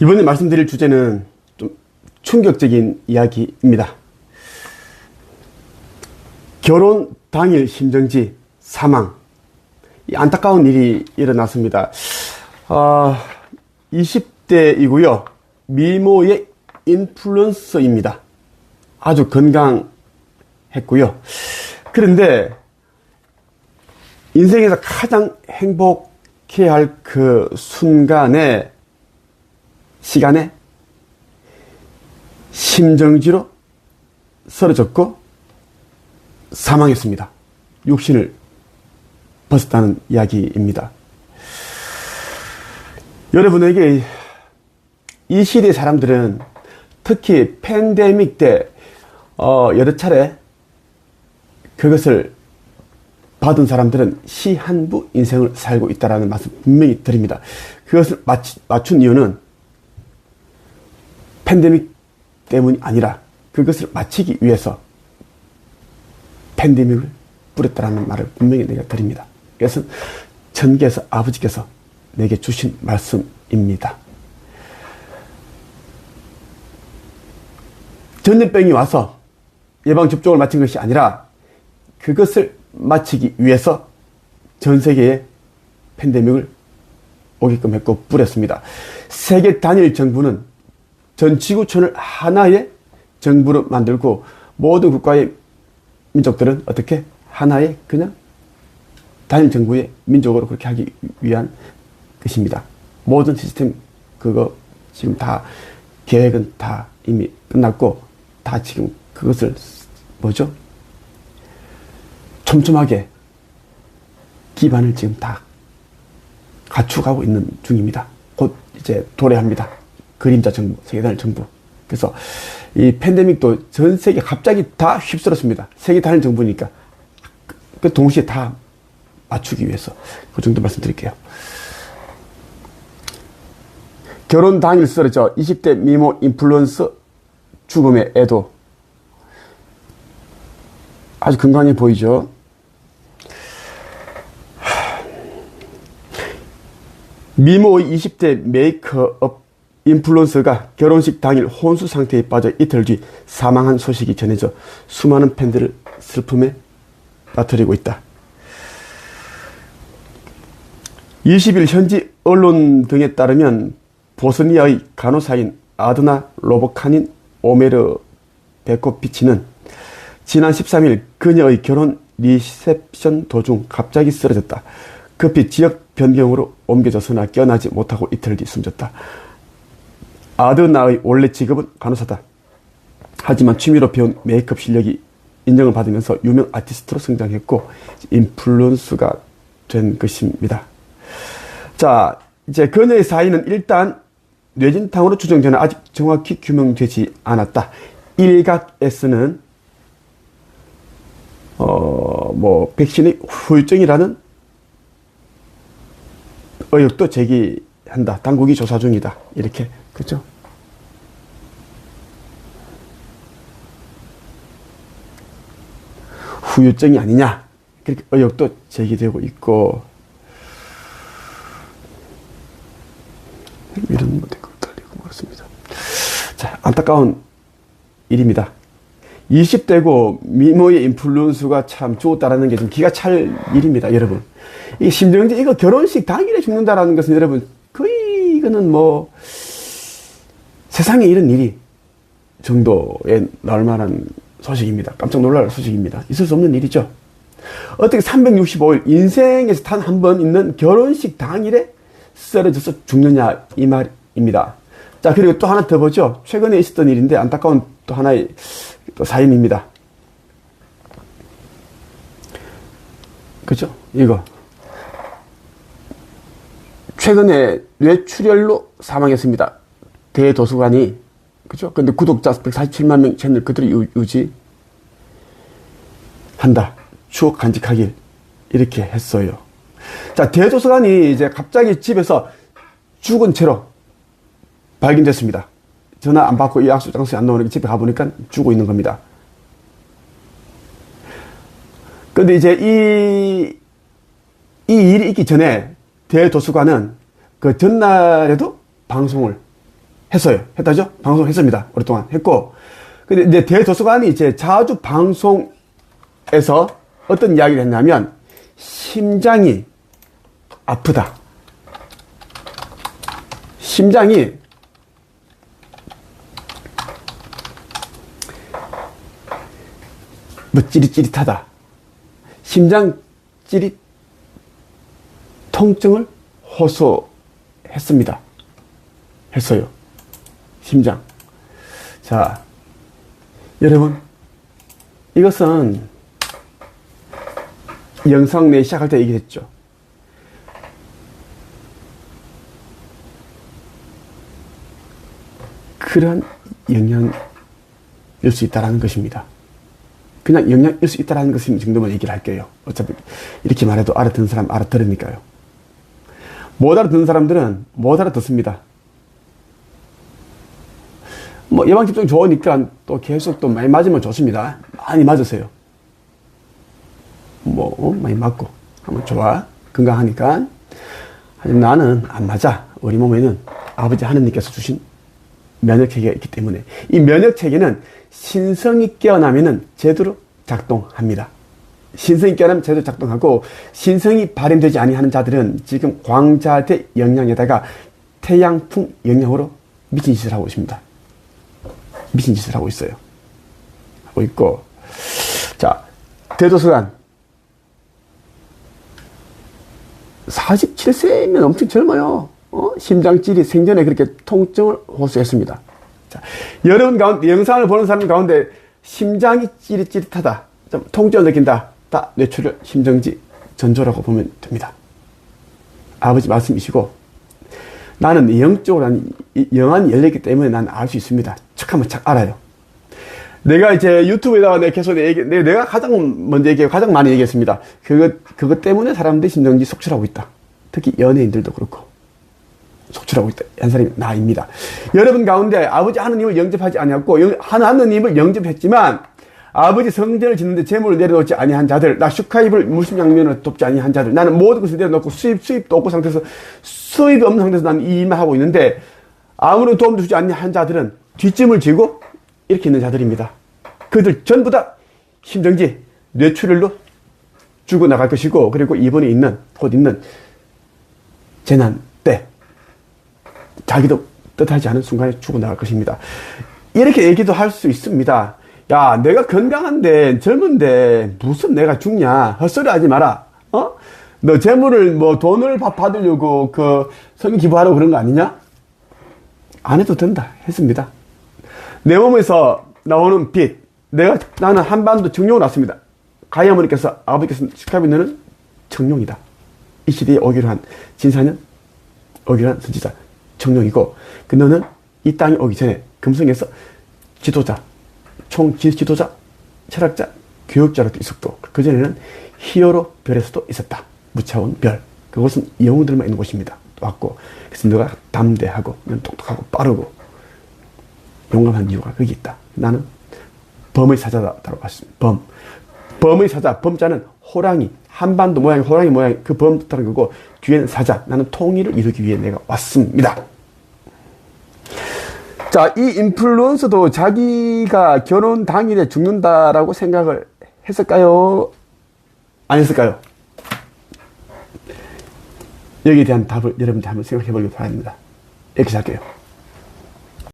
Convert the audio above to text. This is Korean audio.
이번에 말씀드릴 주제는 좀 충격적인 이야기입니다. 결혼 당일 심정지 사망. 이 안타까운 일이 일어났습니다. 아, 20대이고요. 미모의 인플루언서입니다. 아주 건강했고요. 그런데 인생에서 가장 행복해야 할 그 순간에 시간에 심정지로 쓰러졌고 사망했습니다. 육신을 벗었다는 이야기입니다. 여러분에게 이 시대 사람들은 특히 팬데믹 때 어, 여러 차례 그것을 받은 사람들은 시한부 인생을 살고 있다라는 말씀 분명히 드립니다. 그것을 맞춘 이유는 팬데믹 때문이 아니라 그것을 마치기 위해서 팬데믹을 뿌렸다라는 말을 분명히 내가 드립니다. 이것은 전계에서 아버지께서 내게 주신 말씀입니다. 전염병이 와서 예방접종을 마친 것이 아니라 그것을 마치기 위해서 전 세계에 팬데믹을 오게끔 했고 뿌렸습니다. 세계 단일 정부는 전 지구촌을 하나의 정부로 만들고 모든 국가의 민족들은 어떻게 하나의 그냥 단일 정부의 민족으로 그렇게 하기 위한 것입니다. 모든 시스템 그거 지금 다 계획은 다 이미 끝났고 다 지금 그것을 뭐죠? 촘촘하게 기반을 지금 다 갖추가고 있는 중입니다. 곧 이제 도래합니다. 그림자 정부, 세계단일 정부. 그래서 이 팬데믹도 전 세계 갑자기 다 휩쓸었습니다. 세계 단일 정부니까. 그 동시에 다 맞추기 위해서. 그 정도 말씀드릴게요. 결혼 당일 쓰러져 20대 미모 인플루언서 죽음의 애도 아주 건강해 보이죠. 미모의 20대 메이크업 인플루언서가 결혼식 당일 혼수 상태에 빠져 이틀 뒤 사망한 소식이 전해져 수많은 팬들을 슬픔에 빠뜨리고 있다. 20일 현지 언론 등에 따르면 보스니아의 간호사인 아드나 로보카닌 오메르 베코피치는 지난 13일 그녀의 결혼 리셉션 도중 갑자기 쓰러졌다. 급히 지역 변경으로 옮겨져서나 깨어나지 못하고 이틀 뒤 숨졌다. 아드나의 원래 직업은 간호사다. 하지만 취미로 배운 메이크업 실력이 인정을 받으면서 유명 아티스트로 성장했고 인플루언서가 된 것입니다. 자, 이제 그녀의 사인은 일단 뇌진탕으로 추정되는 아직 정확히 규명되지 않았다. 일각에서는 어, 뭐 백신의 후유증이라는 의혹도 제기한다. 당국이 조사 중이다. 이렇게 그죠? 후유증이 아니냐 그렇게 의혹도 제기되고 있고 이런 뭐 댓글 달리고 그렇습니다. 자 안타까운 일입니다. 20대고 미모의 인플루언서가 참 죽었다라는 게 좀 기가 찰 일입니다, 여러분. 이 심정지 이거 결혼식 당일에 죽는다라는 것은 여러분 거의 이거는 뭐 세상에 이런 일이 정도에 나올 만한 소식입니다. 깜짝 놀랄 소식입니다. 있을 수 없는 일이죠. 어떻게 365일 인생에서 단 한 번 있는 결혼식 당일에 쓰러져서 죽느냐 이 말입니다. 자 그리고 또 하나 더 보죠. 최근에 있었던 일인데 안타까운 또 하나의 또 사연입니다. 그죠? 이거 최근에 뇌출혈로 사망했습니다. 대도서관이 그죠? 근데 구독자 147만 명 채널 그대로 유지 한다. 추억 간직하길 이렇게 했어요. 자, 대도서관이 이제 갑자기 집에서 죽은 채로 발견됐습니다. 전화 안 받고 약속 장소에 안 나오니까 집에 가보니까 죽어 있는 겁니다. 근데 이제 이, 이 일이 있기 전에 대도서관은 그 전날에도 방송을 했어요. 했다죠? 방송했습니다. 오랫동안 했고. 근데 이제 대도서관이 이제 자주 방송에서 어떤 이야기를 했냐면, 심장이 아프다. 심장이 뭐 찌릿찌릿하다. 심장 찌릿 통증을 호소했습니다. 했어요. 심장. 자, 여러분, 이것은 영상 내 시작할 때 얘기했죠. 그러한 영향일 수 있다는 것입니다. 그냥 영향일 수 있다는 것인 정도만 얘기를 할게요. 어차피 이렇게 말해도 알아듣는 사람 알아들으니까요. 못 알아듣는 사람들은 못 알아듣습니다. 뭐 예방 접종 좋으니까 또 계속 또 많이 맞으면 좋습니다. 많이 맞으세요. 뭐 어? 많이 맞고 하면 좋아 건강하니까. 하지만 나는 안 맞아. 우리 몸에는 아버지 하느님께서 주신 면역 체계가 있기 때문에 이 면역 체계는 신성이 깨어나면은 제대로 작동합니다. 신성이 깨어나면 제대로 작동하고 신성이 발현되지 아니하는 자들은 지금 광자대 영향에다가 태양풍 영향으로 미친 짓을 하고 있습니다. 미친 짓을 하고 있어요. 하고 있고 자 대도서관 47세면 엄청 젊어요. 어? 심장질이 생전에 그렇게 통증을 호소했습니다. 자, 여러분 가운데, 영상을 보는 사람 가운데 심장이 찌릿찌릿하다, 좀 통증을 느낀다, 다 뇌출혈, 심정지, 전조라고 보면 됩니다. 아버지 말씀이시고, 나는 영적으로 난 영안이 열렸기 때문에 난 알 수 있습니다. 척하면 척 알아요. 내가 이제 유튜브에다가 내 계속 얘기, 내가 가장 먼저 얘기하고 가장 많이 얘기했습니다. 그것, 그것 때문에 사람들이 심정지 속출하고 있다. 특히 연예인들도 그렇고. 속출하고 있다. 한 사람이 나입니다. 여러분 가운데 아버지 하느님을 영접하지 아니었고 하느님을 영접했지만 아버지 성전을 짓는데 재물을 내려놓지 아니한 자들, 나 슈카입을 무슨 양면을 돕지 아니한 자들, 나는 모든 것을 내려놓고 수입 수입도 없고 상태에서 수입이 없는 상태에서 나는 이 일만 하고 있는데 아무런 도움도 주지 아니한 자들은 뒷짐을 지고 이렇게 있는 자들입니다. 그들 전부 다 심정지 뇌출혈로 죽어 나갈 것이고 그리고 이번에 있는 곧 있는 재난 때 자기도 뜻하지 않은 순간에 죽어나갈 것입니다. 이렇게 얘기도 할 수 있습니다. 야, 내가 건강한데, 젊은데, 무슨 내가 죽냐? 헛소리 하지 마라. 어? 너 재물을, 뭐, 돈을 받으려고, 그, 성인 기부하라고 그런 거 아니냐? 안 해도 된다. 했습니다. 내 몸에서 나오는 빛. 내가, 나는 한반도 정령을 왔습니다. 가희 어머니께서, 아버지께서 축하비 너는 정령이다. 이 시대에 오기로 한 진사는 오기로 한 선지자. 정령이고 그 너는 이 땅에 오기 전에 금성에서 지도자, 총 지도자, 철학자, 교육자로 있었고 그 전에는 히어로 별에서도 있었다. 무차원 별. 그곳은 영웅들만 있는 곳입니다. 왔고 그래서 너가 담대하고 넌 똑똑하고 빠르고 용감한 이유가 거기 있다. 나는 범의 사자다라고 봤습니다. 범. 범의 사자, 범자는 호랑이, 한반도 모양, 호랑이 모양, 그범 뜻하는 거고, 뒤에는 사자. 나는 통일을 이루기 위해 내가 왔습니다. 자, 이 인플루언서도 자기가 결혼 당일에 죽는다라고 생각을 했을까요? 안 했을까요? 여기에 대한 답을 여러분들 한번 생각해 보길 바랍니다. 이렇게 할게요.